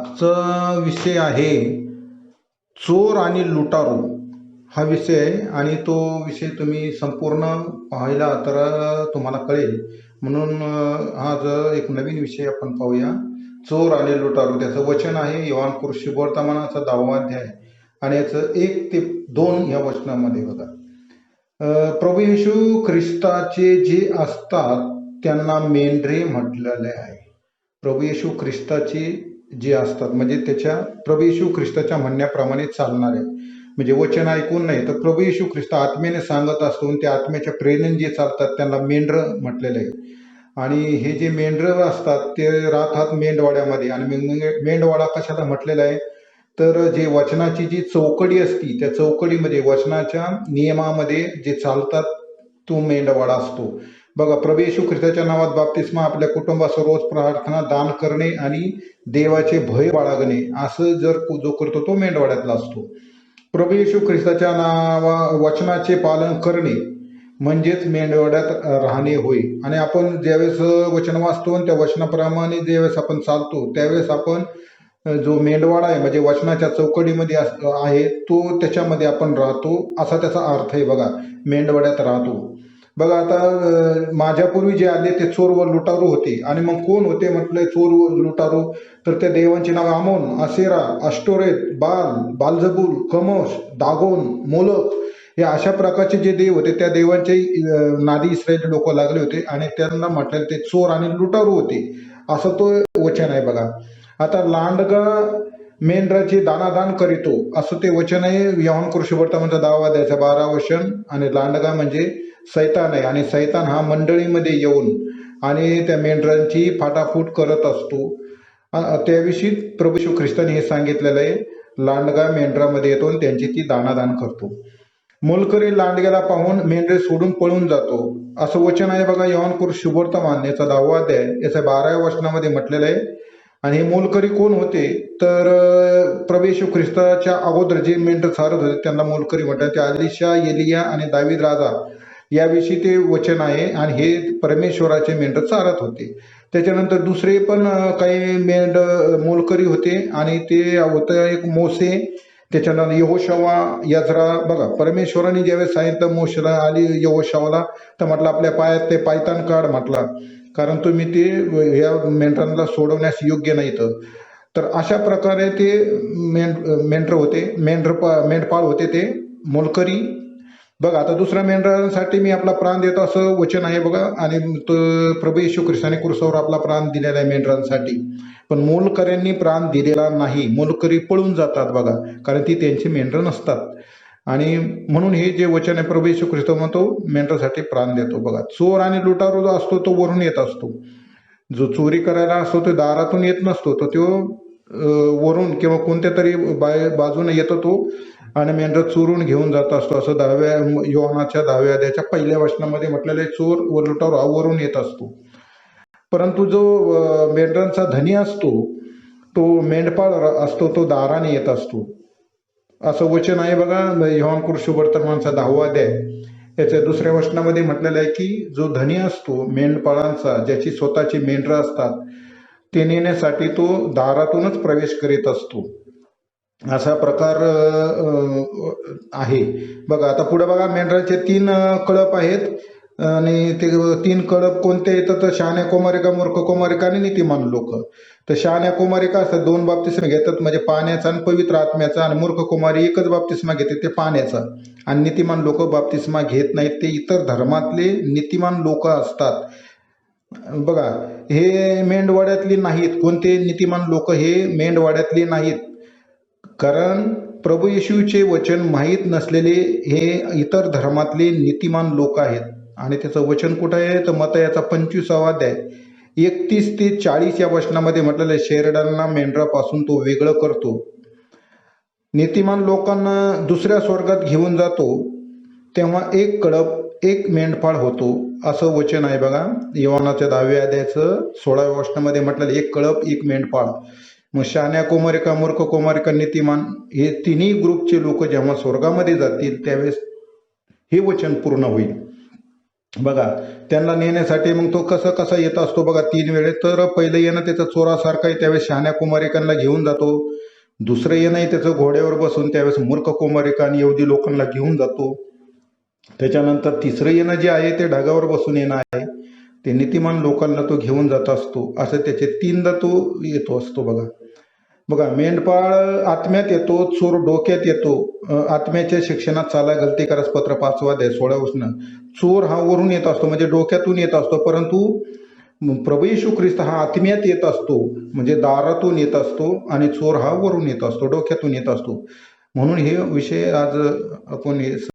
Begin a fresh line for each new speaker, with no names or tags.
आजचा विषय आहे चोर आणि लुटारू. हा विषय आहे आणि तो विषय तुम्ही संपूर्ण पाहिला तर तुम्हाला कळेल. म्हणून हा आज एक नवीन विषय आपण पाहूया. चोर आणि लुटारू. त्याचं वचन आहे यवान कृषी वर्तमानाचा दहावा अध्याय. आणि याचं एक ते दोन या वचनामध्ये बघा. प्रभू येशू ख्रिस्ताचे जे असतात त्यांना मेंढरे म्हटलेले आहे. प्रभू येशू ख्रिस्ताचे जे असतात म्हणजे त्याच्या प्रभू येशू ख्रिस्ताच्या म्हणण्याप्रमाणे चालणारे म्हणजे वचन ऐकून नाही तर प्रभू येशू ख्रिस्त आत्मेने सांगत असतो आणि त्या आत्म्याच्या प्रेरणेने जे चालतात त्यांना मेंढर म्हटलेलं आहे. आणि हे जे मेंढर असतात ते राहतात मेंढवाड्यामध्ये. आणि मेंढवाडा कशाला म्हटलेला आहे? तर जे वचनाची जी चौकडी असती त्या चौकडीमध्ये वचनाच्या नियमामध्ये जे चालतात तो मेंढवाडा असतो. बघा प्रभू येशू ख्रिस्ताच्या नावात बाप्तिस्मा आपल्या कुटुंबासह रोज प्रार्थना दान करणे आणि देवाचे भय बाळगणे असं जर जो करतो तो मेंढवाड्यातला असतो. प्रभू येशू ख्रिस्ताच्या नावा वचनाचे पालन करणे म्हणजेच मेंढवाड्यात राहणे होय. आणि आपण ज्यावेळेस वचन वाचतो आणि त्या वचनाप्रमाणे ज्यावेळेस आपण चालतो त्यावेळेस आपण जो मेंढवाडा आहे म्हणजे वचनाच्या चौकडीमध्ये अस- आहे तो त्याच्यामध्ये आपण राहतो असा त्याचा अर्थ आहे बघा मेंढवाड्यात राहतो. बघा आता माझ्यापूर्वी जे आले ते चोर व लुटारू होते. आणि मग कोण होते म्हटले चोर व लुटारू? तर त्या देवांची नाव आमोन असेरा अष्टोरेत बाल बालजबूल कमोश दागोन मोलक. हे अशा प्रकारचे जे देव होते त्या देवांचे नादी इस्रायल लोक लागले होते आणि त्यांना म्हटलं ते चोर आणि लुटारू होते. असं तो वचन आहे बघा. आता लांडगा मेंढराचे दानादान करीतो. असं ते वचन आहे यवन कृषी वर्तमानचा दावा द्यायचा बारा वचन आणि लांडगा म्हणजे सैतान आहे. आणि सैतान हा मंडळीमध्ये येऊन आणि त्या मेंढरांची फाटाफूट करत असतो. त्याविषयी प्रभू श्री ख्रिस्ताने हे सांगितलेलं आहे. लांडगा मेंढरामध्ये येतो आणि त्यांची ती दानादान करतो. मोलकरी लांडग्याला पाहून मेंढरे सोडून पळून जातो. असं वचन आहे बघा यवन कुर शुभर्थ याचा दहावा अध्याय याच्या बाराव्या वचनामध्ये म्हटलेलं आहे. आणि हे मोलकरी कोण होते? तर प्रवेश ख्रिस्ताच्या अगोदर जे मेंढर सारत होते त्यांना मोलकरी म्हणतात. ते आलिशा एलिया आणि दावीद राजा याविषयी ते वचन आहे आणि हे परमेश्वराचे मेंढर चारत होते. त्याच्यानंतर दुसरे पण काही मेंढ मोलकरी होते आणि ते होतं एक मोसे. त्याच्यानंतर यहोशवा यजरा बघा परमेश्वराने ज्यावेळेस सांगितलं मोशला आली यहोशवाला तर म्हटलं आपल्या पायात ते पायतान काढ म्हटला. कारण तुम्ही ते या मेंढरांना सोडवण्यास योग्य नाही तर अशा प्रकारे ते मेंढ मेंढर होते मेंढर मेंढपाळ होते ते मोलकरी. बघा आता दुसऱ्या मेंढरांसाठी मी आपला प्राण देतो असं वचन आहे बघा आणि तो प्रभू येशू ख्रिस्ताने कुरसावर आपला प्राण दिलेला आहे मेंढरांसाठी. पण मोलकऱ्यांनी प्राण दिलेला नाही मोलकरी पळून जातात बघा कारण ती त्यांची मेंढरं नसतात. आणि म्हणून हे जे वचन आहे प्रभू येशू ख्रिस्त म्हणतो मेंढरासाठी प्राण देतो बघा. चोर आणि लुटारू जो असतो तो वरून येत असतो. जो चोरी करायला असतो तो दारातून येत नसतो तर तो वरून किंवा कोणत्या तरी बाय बाजूने येतो तो. आणि मेंढर चोरून घेऊन जात असतो. असं दहाव्या योहानाच्या दहाव्या अध्यायाच्या पहिल्या वचनामध्ये म्हटलेलं आहे चोर व लुटावर आवरून येत असतो. परंतु जो मेंढरांचा धनी असतो तो मेंढपाळ असतो तो दाराने येत असतो. असं वचन आहे बघा योहान कृषुवर्तमानचा दहावा अध्याय. याच्या दुसऱ्या वचनामध्ये म्हटलेलं आहे की जो धनी असतो मेंढपाळांचा ज्याची स्वतःची मेंढरं असतात ते नेण्यासाठी तो दारातूनच प्रवेश करीत असतो. असा प्रकार आहे. बघा आता पुढे बघा मेंढराचे तीन कळप आहेत. आणि ते तीन कळप कोणते येतात तर शहाण्या कुमारिका मूर्ख कुमारिका आणि नीतिमान लोक. तर शहाण्या कुमारिका असतात दोन बाप्तिस्मा घेतात. म्हणजे पाण्याचा आणि पवित्र आत्म्याचा आणि मूर्ख कुमारी एकच बाबतीसमा घेते ते पाण्याचा. आणि नीतिमान लोक बाबतीस्मा घेत नाहीत ते इतर धर्मातले नीतिमान लोक असतात. बघा हे मेंढवाड्यातली नाहीत. कोणते नीतिमान लोक हे मेंढवाड्यातली नाहीत? कारण प्रभू येशूचे वचन माहीत नसलेले हे इतर धर्मातले नीतिमान लोक आहेत. आणि त्याचं वचन कुठं आहे? तर मत याचा पंचवीसावा अध्याय. एकतीस ते चाळीस या वचनामध्ये म्हटलेलं आहे शेरडांना मेंढरापासून तो वेगळं करतो. नीतिमान लोकांना दुसऱ्या स्वर्गात घेऊन जातो. तेव्हा एक कडप एक मेंढपाळ होतो. असं वचन आहे बघा. यवानाच्या दहाव्या अध्यायाचं सोळाव्या वचनामध्ये म्हटलेलं एक कळप एक मेंढपाळ. मग शान्या कुमारिका मूर्ख कुमारिका नीतिमान हे तिन्ही ग्रुपचे लोक जेव्हा स्वर्गामध्ये जातील त्यावेळेस हे वचन पूर्ण होईल. बघा त्यांना नेण्यासाठी मग तो कसं कसा येत असतो बघा तीन वेळेस तर पहिलं येणं त्याचा चोरासारखं आहे त्यावेळेस शहाण्या कुमारिकांना घेऊन जातो. दुसरं येणं त्याचं घोड्यावर बसून त्यावेळेस मूर्ख कुमारिका आणि यवदी लोकांना घेऊन जातो. त्याच्यानंतर तिसरं येणं जे आहे ते ढगावर बसून येणं आहे. ते नीतिमान लोकांना तो घेऊन जात असतो असं त्याचे तीनदा तो येतो असतो बघा. बघा मेंढपाळ आत्म्यात येतो चोर डोक्यात येतो. आत्म्याच्या शिक्षणात चाला गलती करस पत्र पाचवा द्या सोळा उष्ण. चोर हा वरून येत असतो म्हणजे डोक्यातून येत असतो परंतु प्रभू येशू ख्रिस्त हा आत्म्यात येत असतो म्हणजे दारातून येत असतो आणि चोर हा वरून येत असतो डोक्यातून येत असतो. म्हणून हे विषय आज आपण हे